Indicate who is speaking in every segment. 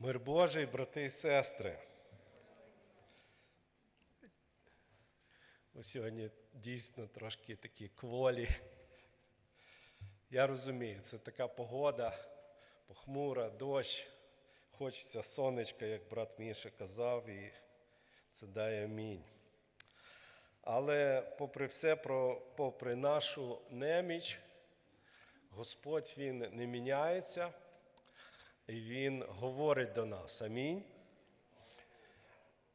Speaker 1: Мир Божий, брати і сестри. Ви сьогодні дійсно трошки такі кволі. Я розумію, це така погода, похмура, дощ. Хочеться сонечка, як брат Міша казав, і це дає амінь. Але попри все, попри нашу неміч, Господь Він не міняється. Він говорить до нас. Амінь.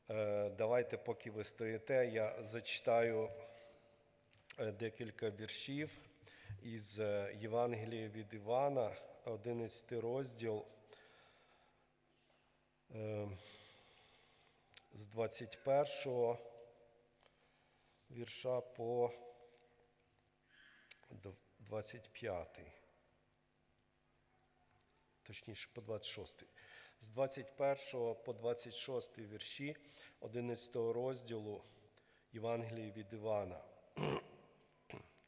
Speaker 1: Е, Давайте, поки ви стоїте, я зачитаю е, декілька віршів із е, Євангелія від Івана, 11 розділ з 21 вірша по 25 точніше по 26. З 21 по 26 вірші 11 розділу Євангелії від Івана.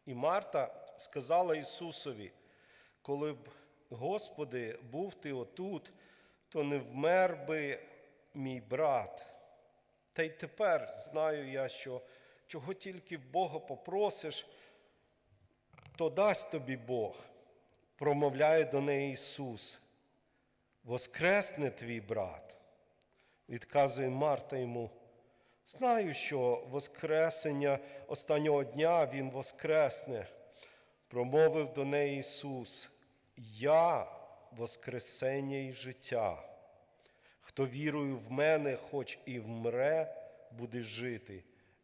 Speaker 1: І Марта сказала Ісусові, коли б, Господи, був ти отут, то не вмер би мій брат. Та й тепер знаю я, що чого тільки в Бога попросиш, то дасть тобі Бог, промовляє до неї Ісус. Воскресне твій брат. Відказує Марта йому. Знаю, що Воскресення останнього дня Він воскресне. Промовив до неї Ісус. Я Воскресення і життя. Хто вірує в мене, хоч і вмре, буде жити.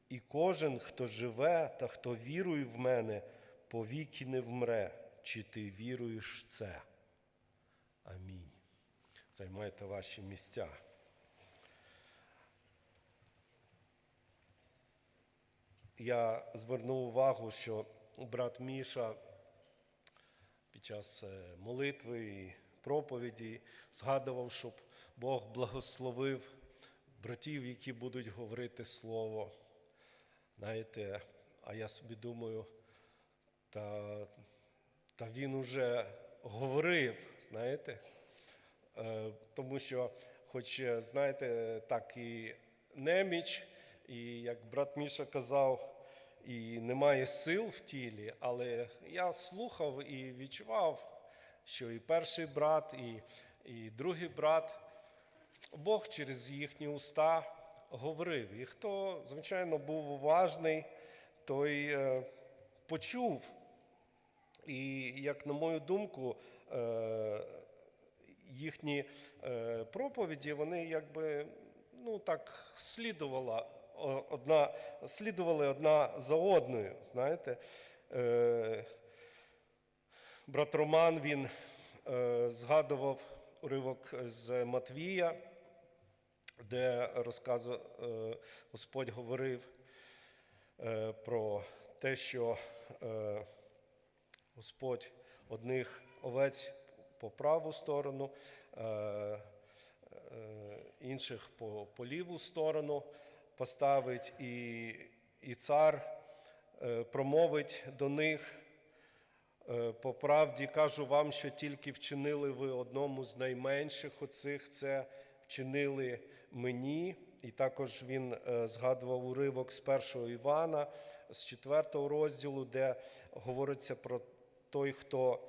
Speaker 1: І кожен, хто живе та хто вірує в мене, повіки не вмре. Чи ти віруєш в це? Амінь. Займайте ваші місця. Я звернув увагу, що брат Міша під час е, молитви і проповіді згадував, щоб Бог благословив братів, які будуть говорити слово. Знаєте, а я собі думаю, та, та він уже говорив, знаєте, тому що, хоч, е, знаєте, так і неміч, і як брат Міша казав, і немає сил в тілі, але я слухав і відчував, що і перший брат, і, і другий брат, Бог через їхні уста говорив. І хто, звичайно, був уважний, той е, почув. І, як на мою думку, е, їхні е, проповіді, вони якби ну так слідувала одна, слідували одна за одною. Знаєте, Е, брат Роман він е, згадував уривок з Матвія, де розказував, Господь говорив про те, що Господь одних овець по праву сторону, е, е, інших по, по ліву сторону поставить, і, і цар е, промовить до них. По правді кажу вам, що тільки вчинили ви одному з найменших оцих, це вчинили мені. І також він згадував уривок з першого Івана, з четвертого розділу, де говориться про той, хто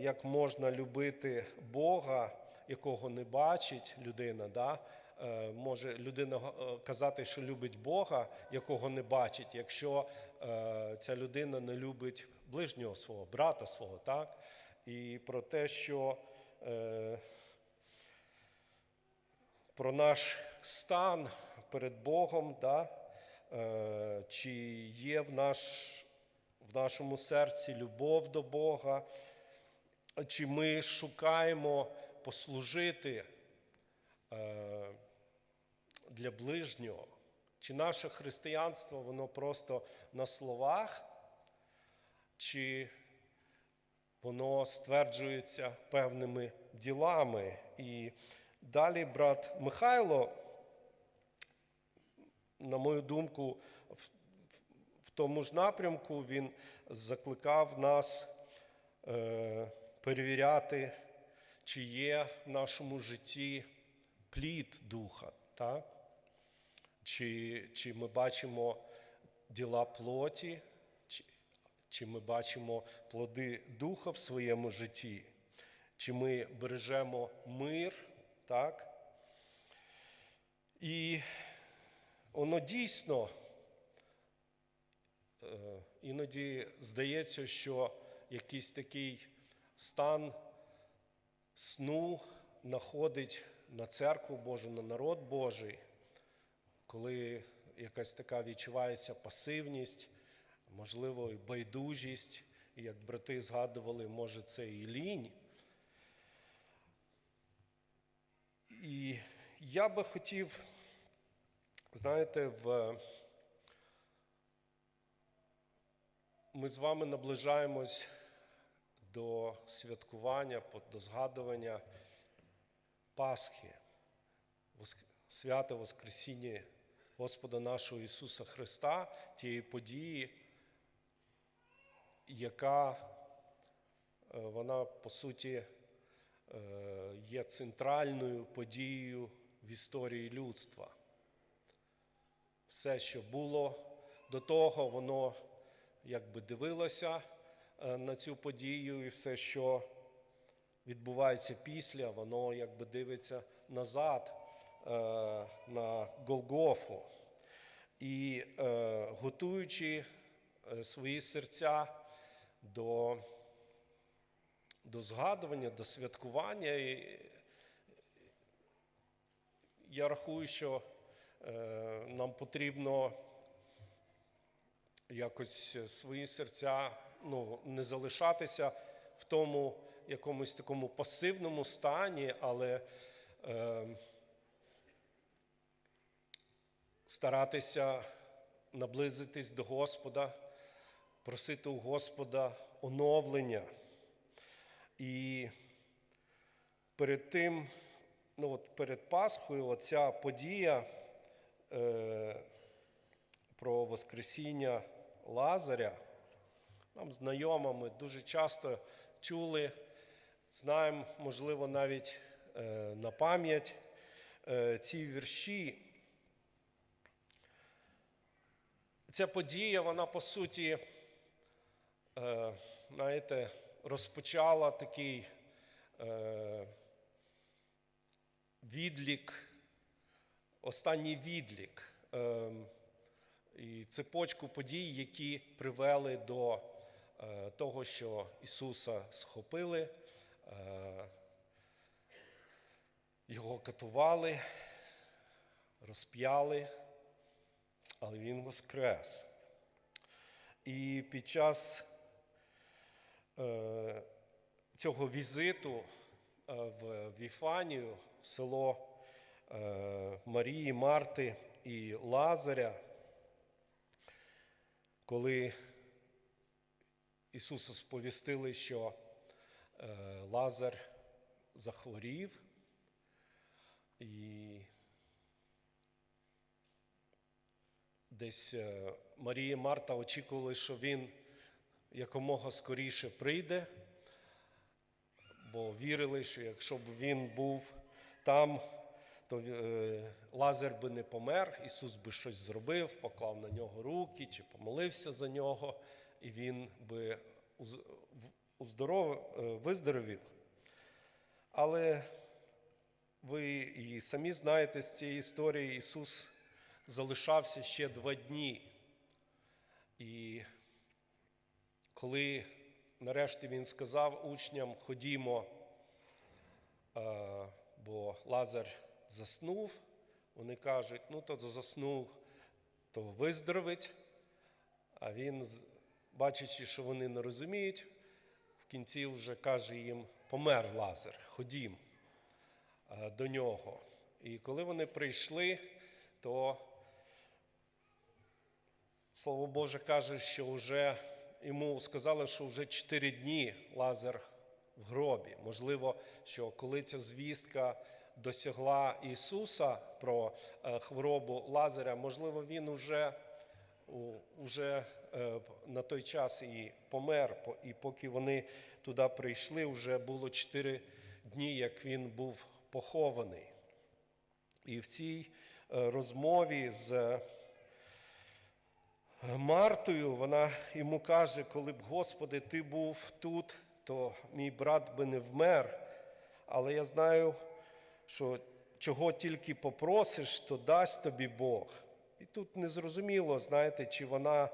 Speaker 1: як можна любити Бога, якого не бачить людина. Да? Е, Може людина е, казати, що любить Бога, якого не бачить, якщо е, ця людина не любить ближнього свого, брата свого, так? І про те, що е, про наш стан перед Богом, да? е, чи є в, наш, в нашому серці любов до Бога, чи ми шукаємо послужити е, для ближнього, чи наше християнство, воно просто на словах, чи воно стверджується певними ділами. І далі брат Михайло, на мою думку, в, тому ж напрямку він закликав нас е, перевіряти, чи є в нашому житті плід духа, так? Чи, чи ми бачимо діла плоті, чи, чи ми бачимо плоди духа в своєму житті, чи ми бережемо мир, так? І воно дійсно е, іноді здається, що якийсь такий стан сну находить на церкву Божу, на народ Божий, коли якась така відчувається пасивність, можливо, і байдужість, і як брати згадували, може, це і лінь. І я би хотів, знаєте, в... ми з вами наближаємось до святкування, до згадування Пасхи, свята Воскресіння Господа нашого Ісуса Христа, тієї події, яка е, вона по суті е, є центральною подією в історії людства. Все, що було до того, воно якби дивилося на цю подію, і все, що відбувається після, воно якби дивиться назад е, на Голгофу. І е, готуючи е, свої серця до, до згадування, до святкування, я рахую, що е, нам потрібно якось свої серця ну, не залишатися в тому якомусь такому пасивному стані, але е, старатися наблизитись до Господа, просити у Господа оновлення. І перед тим, ну от перед Пасхою, оця подія е, про Воскресіння Лазаря, нам знайома, ми дуже часто чули, знаємо, можливо, навіть е, на пам'ять е, ці вірші. Ця подія, вона по суті, е, знаєте, розпочала такий відлік, останній відлік е, і цепочку подій, які привели до того, що Ісуса схопили, е, його катували, розп'яли, але Він воскрес. І під час е, цього візиту е, в Віфанію, в село е, Марії, Марти і Лазаря, коли Ісуса сповістили, що е, Лазар захворів, і десь е, Марія Марта очікували, що він якомога скоріше прийде, бо вірили, що якщо б він був там, то е, Лазар би не помер, Ісус би щось зробив, поклав на нього руки чи помолився за нього, і він би уз- уздоров- е, виздоровів. Але ви і самі знаєте з цієї історії, Ісус залишався ще два дні. І коли нарешті Він сказав учням, ходімо, е, бо Лазар заснув, вони кажуть, ну то заснув, то виздоровить. А він, бачачи, що вони не розуміють, в кінці вже каже їм: помер Лазар, ходім е, до нього. І коли вони прийшли, то Слово Боже каже, що вже йому сказали, що вже чотири дні Лазар в гробі. Можливо, що коли ця звістка досягла Ісуса про е, хворобу Лазаря, можливо, він уже, уже е, на той час і помер, і поки вони туди прийшли, вже було чотири дні, як він був похований. І в цій е, розмові з е, Мартою вона йому каже, коли б, Господи, ти був тут, то мій брат би не вмер. Але я знаю, що чого тільки попросиш, то дасть тобі Бог. І тут незрозуміло, знаєте, чи вона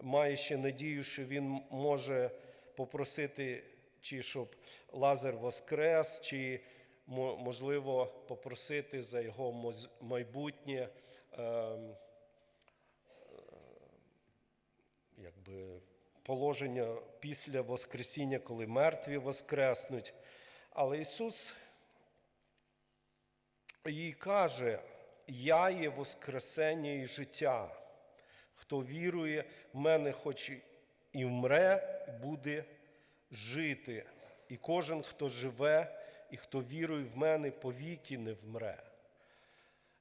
Speaker 1: має ще надію, що він може попросити, чи щоб Лазар воскрес, чи можливо попросити за його майбутнє. ем, якби положення після Воскресіння, коли мертві воскреснуть. Але Ісус їй каже: Я є Воскресення і життя. Хто вірує в мене, хоч і вмре, буде жити. І кожен, хто живе, і хто вірує в мене, повіки не вмре.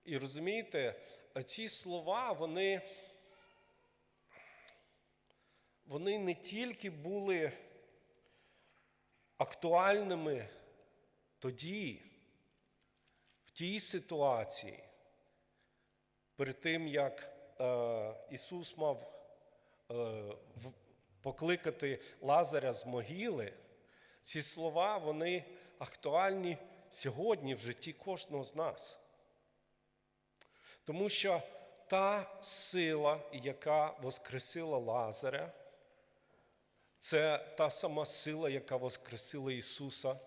Speaker 1: І розумієте, ці слова, вони вони не тільки були актуальними тоді, в тій ситуації, перед тим, як е, Ісус мав е, покликати Лазаря з могили, ці слова вони актуальні сьогодні в житті кожного з нас. Тому що та сила, яка воскресила Лазаря, це та сама сила, яка воскресила Ісуса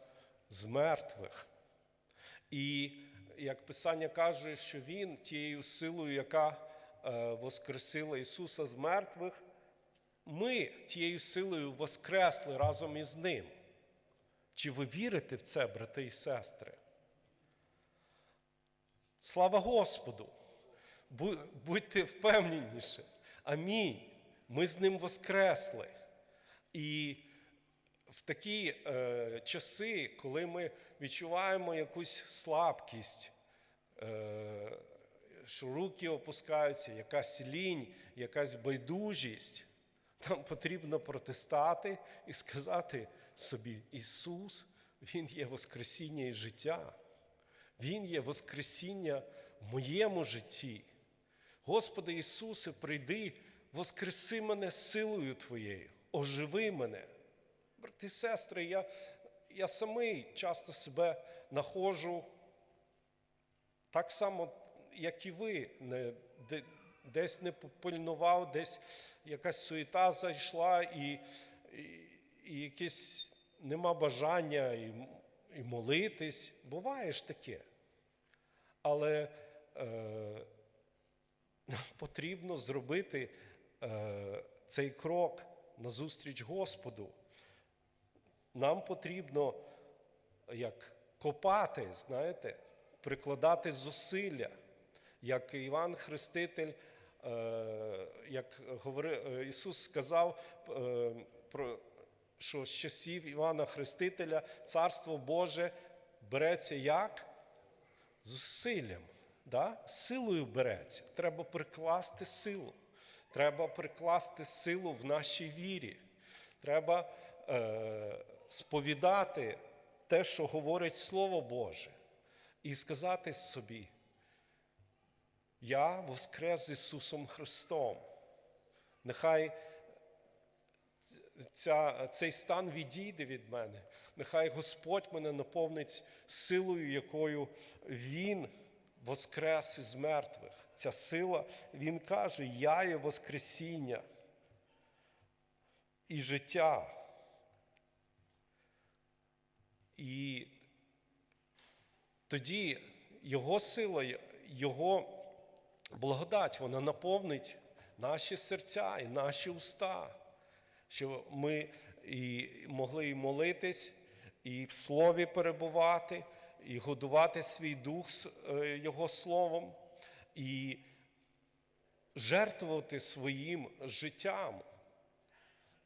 Speaker 1: з мертвих. І як Писання каже, що Він тією силою, яка е, воскресила Ісуса з мертвих, ми тією силою воскресли разом із Ним. Чи ви вірите в це, брати і сестри? Слава Господу! Будьте впевненіші. Амінь. Ми з ним воскресли. І в такі е, часи, коли ми відчуваємо якусь слабкість, е, що руки опускаються, якась лінь, якась байдужість, нам потрібно протистати і сказати собі: Ісус, Він є Воскресіння і життя. Він є Воскресіння в моєму житті. Господи Ісусе, прийди, воскреси мене силою Твоєю, оживи мене. Брати і сестри, я, я самий часто себе находжу так само, як і ви, не, де, десь не попильнував, десь якась суєта зайшла, і, і, і якесь нема бажання і, і молитись. Буває ж таке. Але е, потрібно зробити е, цей крок назустріч Господу. Нам потрібно як копати, знаєте, прикладати зусилля. Як Іван Хреститель, е, як е, Ісус сказав, е, що з часів Івана Хрестителя Царство Боже береться як? Зусиллям, да? силою береться. Треба прикласти силу. Треба прикласти силу в нашій вірі. Треба сповідати те, що говорить Слово Боже, і сказати собі: Я воскрес з Ісусом Христом. Нехай ця, цей стан відійде від мене. Нехай Господь мене наповнить силою, якою Він воскрес із мертвих. Ця сила, Він каже, я є Воскресіння і життя. І тоді Його сила, Його благодать, вона наповнить наші серця і наші уста, що ми і могли і молитись, і в слові перебувати, і годувати свій дух е, Його словом, і жертвувати своїм життям.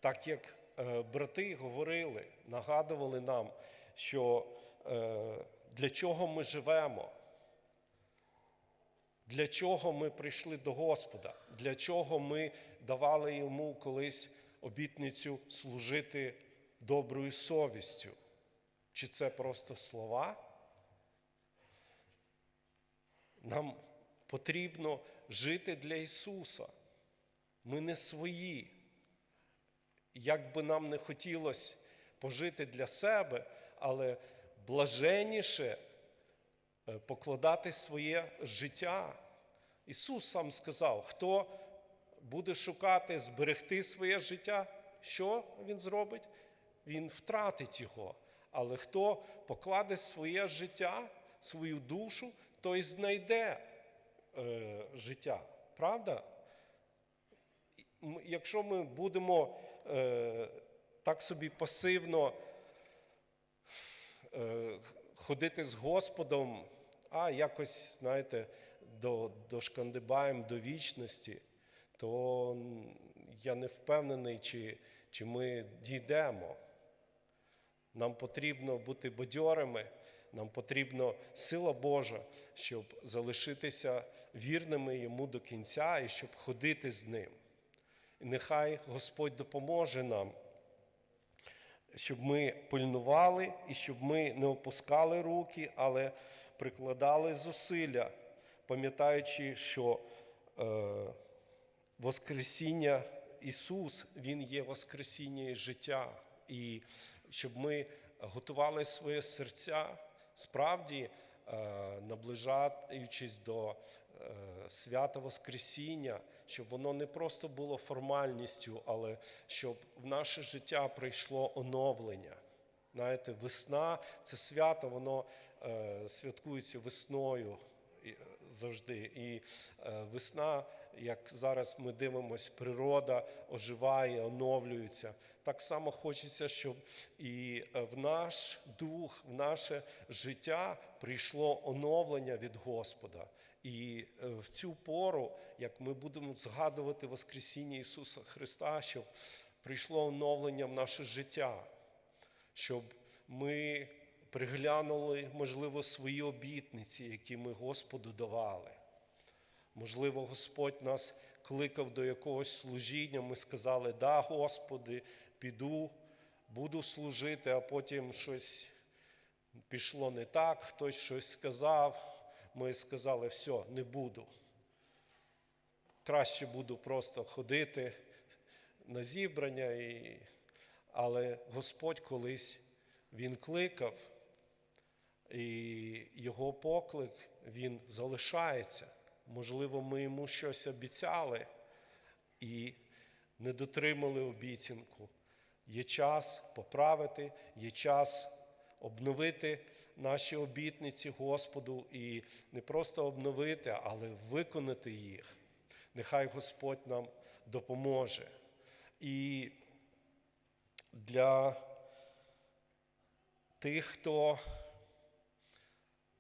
Speaker 1: Так як е, брати говорили, нагадували нам, що е, для чого ми живемо, для чого ми прийшли до Господа, для чого ми давали йому колись обітницю служити доброю совістю. Чи це просто слова? Нам потрібно жити для Ісуса. Ми не свої. Як би нам не хотілося пожити для себе, але блаженніше е, покладати своє життя. Ісус сам сказав, хто буде шукати зберегти своє життя, що Він зробить? Він втратить його. Але хто покладе своє життя, свою душу, той знайде е, життя. Правда? Якщо ми будемо е, так собі пасивно ходити з Господом, а якось, знаєте, до, дошкандибаємо до вічності, то я не впевнений, чи, чи ми дійдемо. Нам потрібно бути бадьорими, нам потрібна сила Божа, щоб залишитися вірними йому до кінця і щоб ходити з ним. І нехай Господь допоможе нам, щоб ми пильнували і щоб ми не опускали руки, але прикладали зусилля, пам'ятаючи, що е, Воскресіння Ісус, Він є Воскресіння і життя. І щоб ми готували своє серця справді, е, наближаючись до е, свята Воскресіння, щоб воно не просто було формальністю, але щоб в наше життя прийшло оновлення. Знаєте, весна це свято, воно е, святкується весною е, завжди. І е, весна, як зараз ми дивимося, природа оживає, оновлюється. Так само хочеться, щоб і е, в наш дух, в наше життя прийшло оновлення від Господа. І е, в цю пору, як ми будемо згадувати Воскресіння Ісуса Христа, щоб прийшло оновлення в наше життя щоб ми приглянули, можливо, свої обітниці, які ми Господу давали. Можливо, Господь нас кликав до якогось служіння, ми сказали, да, Господи, піду, буду служити, а потім щось пішло не так, хтось щось сказав. Ми сказали, все, не буду. Краще буду просто ходити на зібрання, і... але Господь колись Він кликав, і його поклик він залишається. Можливо, ми йому щось обіцяли і не дотримали обіцянку. Є час поправити, є час обновити наші обітниці Господу і не просто обновити, але виконати їх. Нехай Господь нам допоможе. І для тих, хто,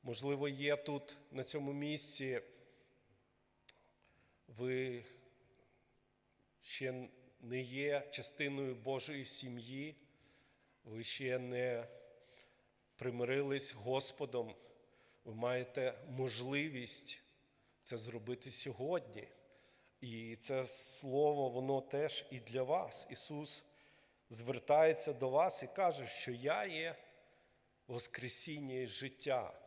Speaker 1: можливо, є тут на цьому місці, ви ще не є частиною Божої сім'ї, ви ще не примирились Господом, ви маєте можливість це зробити сьогодні. І це слово, воно теж і для вас. Ісус звертається до вас і каже, що я є Воскресіння і життя.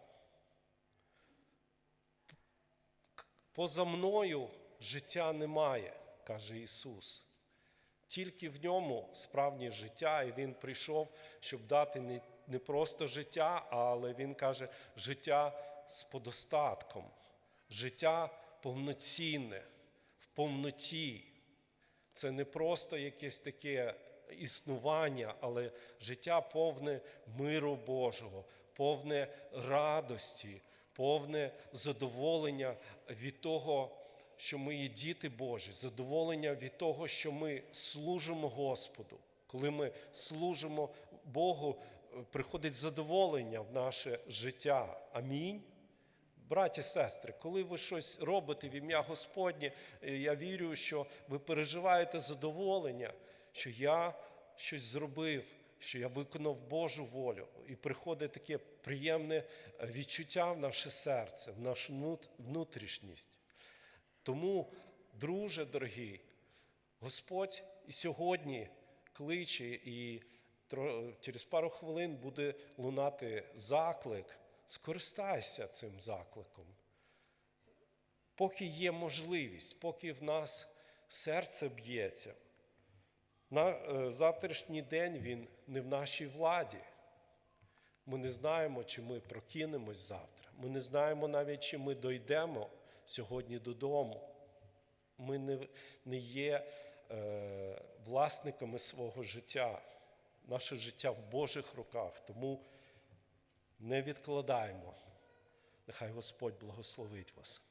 Speaker 1: Поза мною життя немає, каже Ісус. Тільки в ньому справжнє життя, і Він прийшов, щоб дати не, не просто життя, але Він каже, життя з подостатком, життя повноцінне, в повноті. Це не просто якесь таке існування, але життя повне миру Божого, повне радості, повне задоволення від того, що ми є діти Божі, задоволення від того, що ми служимо Господу. Коли ми служимо Богу, приходить задоволення в наше життя. Амінь. Браті, сестри, коли ви щось робите в ім'я Господнє, е, я вірю, що ви переживаєте задоволення, що я щось зробив, що я виконав Божу волю. І приходить таке приємне е, відчуття в наше серце, в нашу внутрішність. Тому, друже дорогий, Господь і сьогодні кличе і через пару хвилин буде лунати заклик. Скористайся цим закликом. Поки є можливість, поки в нас серце б'ється. На е, завтрашній день він не в нашій владі. Ми не знаємо, чи ми прокинемось завтра. Ми не знаємо навіть, чи ми дойдемо сьогодні додому. Ми не, не є е, власниками свого життя. Наше життя в Божих руках. Тому не відкладаємо. Нехай Господь благословить вас.